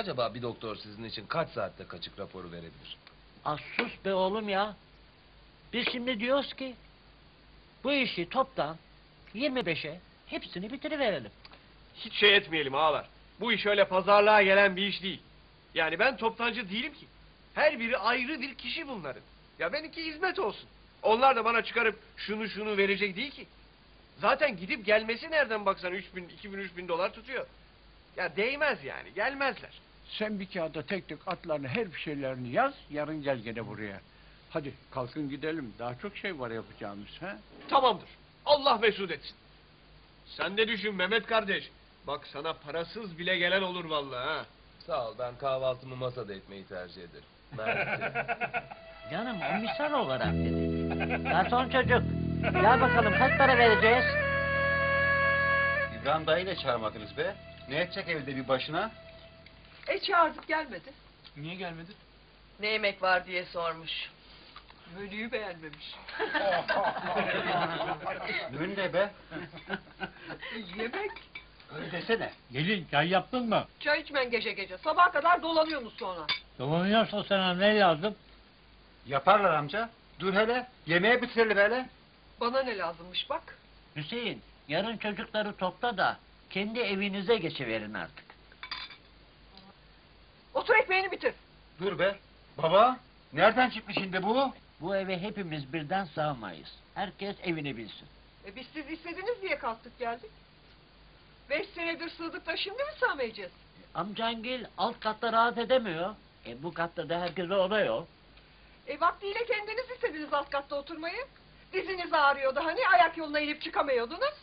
Acaba bir doktor sizin için kaç saatte kaçık raporu verebilir? Az sus be oğlum ya. Biz şimdi diyoruz ki bu işi toptan 25'e hepsini bitiriverelim. Hiç şey etmeyelim ağalar. Bu iş öyle pazarlığa gelen bir iş değil. Yani ben toptancı değilim ki. Her biri ayrı bir kişi bunların. Ya benimki hizmet olsun. Onlar da bana çıkarıp şunu şunu verecek değil ki. Zaten gidip gelmesi nereden baksan 3000, 2000, 3000 dolar tutuyor. Ya değmez yani gelmezler. Sen bir kağıda tek tek atlarını her bir şeylerini yaz, yarın gel gene buraya. Hadi kalkın gidelim, daha çok şey var yapacağımız ha. Tamamdır. Allah mesut etsin. Sen de düşün Mehmet kardeş. Bak sana parasız bile gelen olur vallahi ha. Sağ ol ben kahvaltımı masada etmeyi tercih ederim. Mersi. Canım o misal olarak dedi. Garson çocuk. Gel bakalım kaç para vereceğiz? İbrahim dayı da çağırmadınız be. Ne edecek evde bir başına? E çağırdık gelmedi. Niye gelmedi? Ne yemek var diye sormuş. Menüyü beğenmemiş. Dün de be. yemek. Öyle desene. Gelin çay yaptın mı? Çay içmen gece gece. Sabaha kadar dolanıyorsunuz sonra. Dolanıyorsa sana ne lazım? Yaparlar amca. Dur hele. Yemeğe bitirelim hele. Bana ne lazımmış bak. Hüseyin yarın çocukları topla da kendi evinize geçiverin artık. Otur ekmeğini bitir. Dur be. Baba. Nereden çıktı şimdi bu? Bu eve hepimiz birden sığamayız. Herkes evini bilsin. E biz siz istediniz diye kalktık geldik. Beş senedir sığdık da şimdi mi sığmayacağız? Amcangil alt katta rahat edemiyor. E bu katta da herkese oluyor. E vaktiyle kendiniz istediniz alt katta oturmayı. Diziniz ağrıyordu hani ayak yoluna inip çıkamıyordunuz.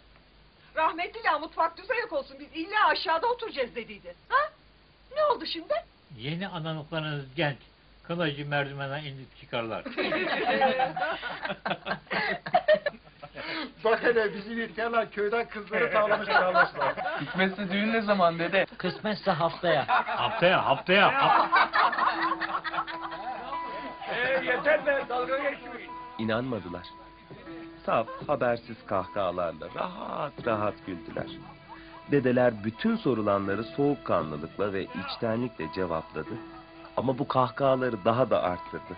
Rahmetliyle mutfak düzenek olsun biz illa aşağıda oturacağız dediydi. Ha? Ne oldu şimdi? Yeni analıklarınız genç. Kılıcı merdivenden inip çıkarlar. Bak hele bizim ihtiyarlar köyden kızları tavlamış tavlamışlar. Hikmetse düğün ne zaman dede? Kısmetse haftaya. haftaya, haftaya. hap- Ee, yeter be dalga geçmeyin. İnanmadılar. Saf, habersiz kahkahalarla rahat rahat güldüler. Dedeler bütün sorulanları soğukkanlılıkla ve içtenlikle cevapladı. Ama bu kahkahaları daha da arttırdı.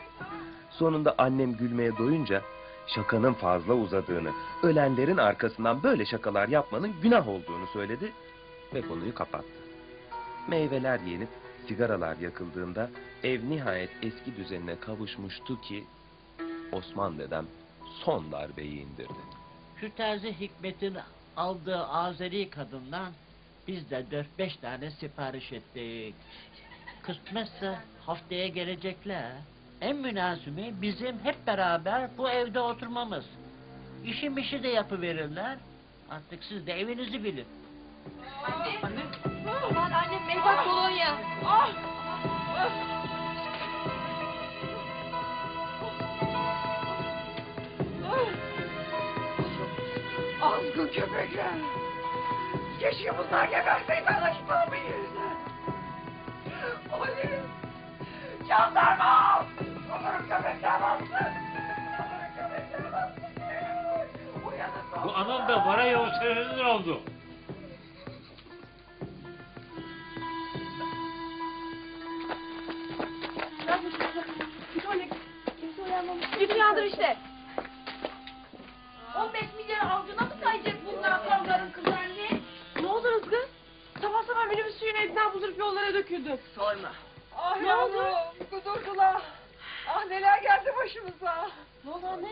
Sonunda annem gülmeye doyunca şakanın fazla uzadığını, ölenlerin arkasından böyle şakalar yapmanın günah olduğunu söyledi ve konuyu kapattı. Meyveler yenip sigaralar yakıldığında ev nihayet eski düzenine kavuşmuştu ki Osman dedem son darbeyi indirdi. Şu terzi Hikmet'in aldığı Azeri kadından biz de dört beş tane sipariş ettik. Kısmetse haftaya gelecekler. En münasibi bizim hep beraber bu evde oturmamız. İşim işi de yapıverirler. Artık siz de evinizi bilin. Aman annem bak kolonya. Ah! Azgın köpekler. Keşke bunlar geberseydi anlaşmamı yerine. Polis! Jandarma! Onların köpekler bastı! Bu anam da bana yol senedir oldu. Git uyandır işte. 15 milyar avcuna bunlar kavgarın kızarını? Ne oldu Rızkı? Sabah sabah minibüs suyun elinden buzdurup yollara döküldü. Sorma. Ah Ne yavrum, kudurdular. Ah neler geldi başımıza. Ne oldu anne?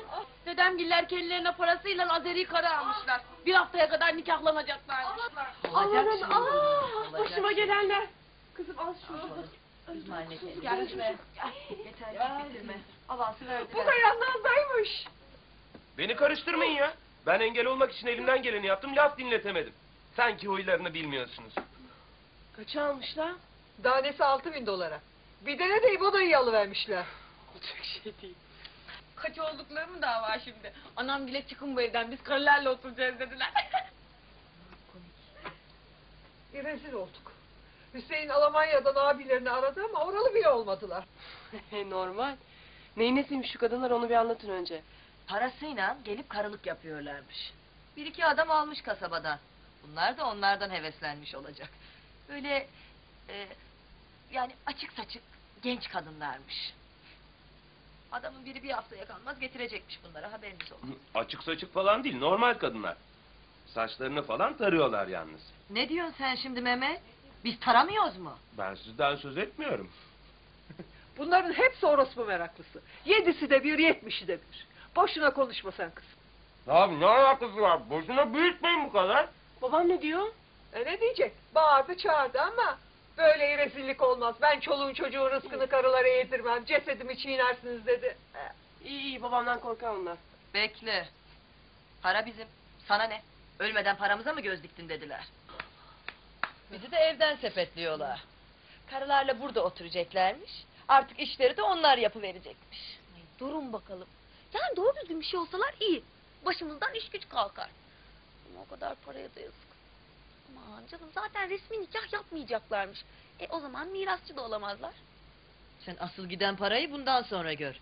Dedemgiller kendilerine parasıyla Azeri karı almışlar. Bir haftaya kadar nikahlanacaklarmış. Allah'ım ah başıma gelenler. Kızım al şunu. Üzme. Gel üzme. Yeter bitirme. Avans verdiler. Bu da yanlarındaymış. Beni karıştırmayın ya. Ben engel olmak için elimden geleni yaptım, laf dinletemedim. Sanki huylarını bilmiyorsunuz. Kaça almışlar? Danesi altı bin dolara. Bir de ne de İbo'dayı alıvermişler. Olacak şey değil. Kaç oldukları mı daha var şimdi? Anam bile çıkın bu evden biz karılarla oturacağız dediler. Bir rezil olduk. Hüseyin Almanya'dan abilerini aradı ama oralı bile olmadılar. Normal. Neyin nesiymiş şu kadınlar onu bir anlatın önce. Parasıyla gelip karılık yapıyorlarmış. Bir iki adam almış kasabadan. Bunlar da onlardan heveslenmiş olacak. Böyle e, yani açık saçık genç kadınlarmış. Adamın biri bir haftaya kalmaz getirecekmiş bunlara haberiniz olsun. Açık saçık falan değil, normal kadınlar. Saçlarını falan tarıyorlar yalnız. Ne diyorsun sen şimdi Mehmet? Biz taramıyoruz mu? Ben sizden söz etmiyorum. Bunların hepsi orospu meraklısı. Yedisi de bir, yetmişi de bir. Boşuna konuşma sen kızım. Abi ne alakası var? Boşuna büyütmeyin bu kadar. Babam ne diyor? E ne diyecek? Bağırdı çağırdı ama böyle rezillik olmaz. Ben çoluğun çocuğun rızkını karılara yedirmem. Cesedimi çiğnersiniz dedi. E, İyi iyi babamdan korkar onlar. Bekle. Para bizim. Sana ne? Ölmeden paramıza mı göz diktin dediler. Bizi de evden sepetliyorlar. Karılarla burada oturacaklarmış. Artık işleri de onlar yapıverecekmiş. Durun bakalım. Yani doğru düzgün bir şey olsalar iyi. Başımızdan iş güç kalkar. Ama o kadar paraya da yazık. Aman canım zaten resmi nikah yapmayacaklarmış. E o zaman mirasçı da olamazlar. Sen asıl giden parayı bundan sonra gör.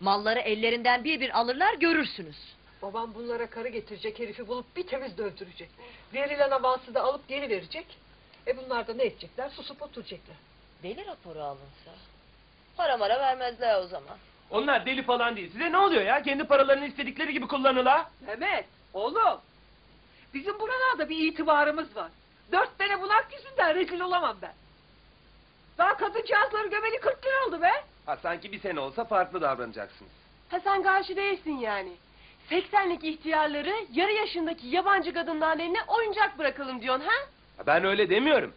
Malları ellerinden bir bir alırlar görürsünüz. babam bunlara karı getirecek herifi bulup bir temiz döndürecek. Verilen avansı da alıp geri verecek. E bunlar da ne edecekler? Susup oturacaklar. Deli raporu alınsa. Para mara vermezler o zaman. Onlar deli falan değil. Size ne oluyor ya? Kendi paralarını istedikleri gibi kullanıla. Mehmet, oğlum. Bizim buralarda bir itibarımız var. Dört tane bunak yüzünden rezil olamam ben. Daha kadıncağızları gömeli 40 lira oldu be. Ha sanki bir sene olsa farklı davranacaksınız. Ha sen karşı değilsin yani. 80'lik ihtiyarları yarı yaşındaki yabancı kadınların eline oyuncak bırakalım diyorsun ha? Ha, Ben öyle demiyorum.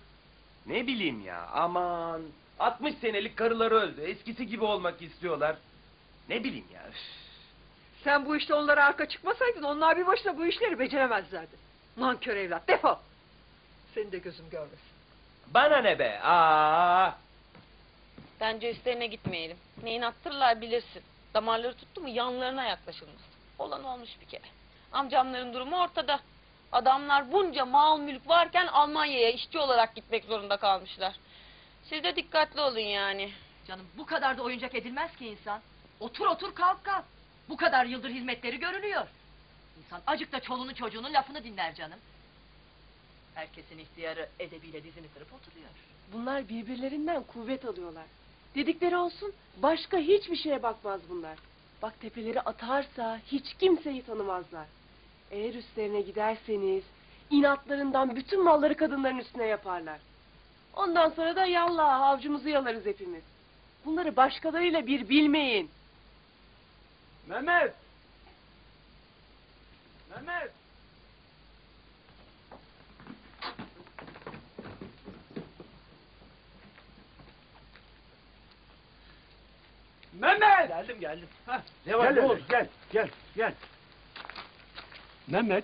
Ne bileyim ya aman. 60 senelik karıları öldü. Eskisi gibi olmak istiyorlar. Ne bileyim ya. üf. Sen bu işte onlara arka çıkmasaydın onlar bir başına bu işleri beceremezlerdi. Nankör evlat defol. Seni de gözüm görmesin. Bana ne be? Aa. Bence üstlerine gitmeyelim. Neyin attırırlar bilirsin. Damarları tuttu mu yanlarına yaklaşılmaz. Olan olmuş bir kere. Amcamların durumu ortada. Adamlar bunca mal mülk varken Almanya'ya işçi olarak gitmek zorunda kalmışlar. Siz de dikkatli olun yani. Canım bu kadar da oyuncak edilmez ki insan. Otur otur kalk kalk. Bu kadar yıldır hizmetleri görülüyor. İnsan acık da çoluğunu çocuğunun lafını dinler canım. Herkesin ihtiyarı edebiyle dizini kırıp oturuyor. Bunlar birbirlerinden kuvvet alıyorlar. Dedikleri olsun başka hiçbir şeye bakmaz bunlar. Bak tepeleri atarsa hiç kimseyi tanımazlar. Eğer üstlerine giderseniz inatlarından bütün malları kadınların üstüne yaparlar. Ondan sonra da yallah avcumuzu yalarız hepimiz. Bunları başkalarıyla bir bilmeyin. Mehmet! Mehmet! Mehmet! Geldim geldim. Hah, Ne var, gel ne oldu? Gel, gel, gel. Mehmet.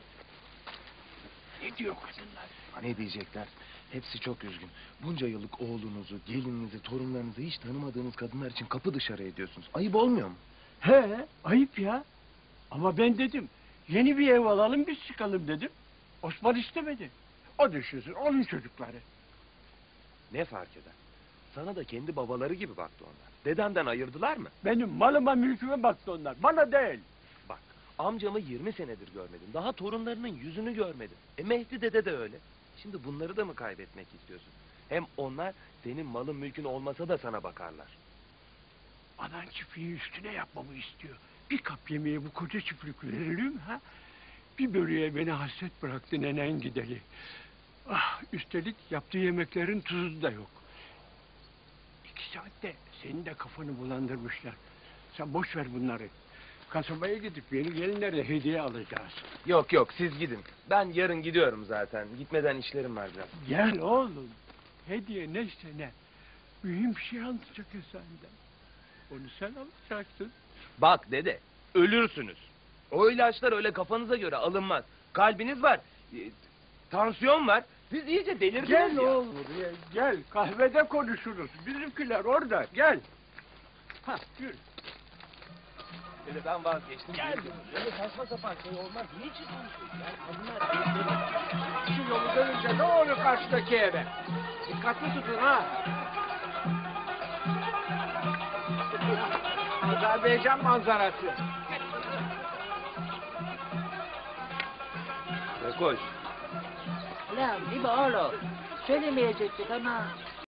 Ne diyor kadınlar? Ne diyecekler? Hepsi çok üzgün. Bunca yıllık oğlunuzu, gelininizi, torunlarınızı hiç tanımadığınız kadınlar için kapı dışarı ediyorsunuz. Ayıp olmuyor mu? He, ayıp ya. Ama ben dedim, yeni bir ev alalım biz çıkalım dedim. Osman istemedi. O düşünsün, onun çocukları. Ne fark eder? Sana da kendi babaları gibi baktı onlar. Dedemden ayırdılar mı? Benim malıma mülküme baktı onlar, bana değil. Bak, amcamı 20 senedir görmedim. Daha torunlarının yüzünü görmedim. E Mehdi dede de öyle. Şimdi bunları da mı kaybetmek istiyorsun? Hem onlar senin malın mülkün olmasa da sana bakarlar. Anan çiftliği üstüne yapmamı istiyor. Bir kap yemeğe bu koca çiftlik verilir mi ha? Bir bölüye beni hasret bıraktı nenen gideli. Ah, üstelik yaptığı yemeklerin tuzu da yok. İki saatte senin de kafanı bulandırmışlar. Sen boş ver bunları. Kasabaya gidip yeni gelinlere hediye alacağız. Yok yok siz gidin. Ben yarın gidiyorum zaten. Gitmeden işlerim var biraz. Gel oğlum. Hediye neyse ne. Mühim şey ya senden. Onu sen alacaksın. Bak dede, ölürsünüz. O ilaçlar öyle kafanıza göre alınmaz. Kalbiniz var, e, tansiyon var. Siz iyice delirdiniz Gel ya. oğlum buraya gel. Kahvede konuşuruz. Bizimkiler orada. Gel. Ha yürü. Dede ben vazgeçtim. Gel. Öyle saçma sapan şey olmaz. Niçin konuşuyorsun? Yani kadınlar Şu yolu dönünce doğru karşıdaki eve. Dikkatli tutun ha. Azerbaycan manzarası. Ne koş. Lan bir bağır o. Söylemeyecektik ama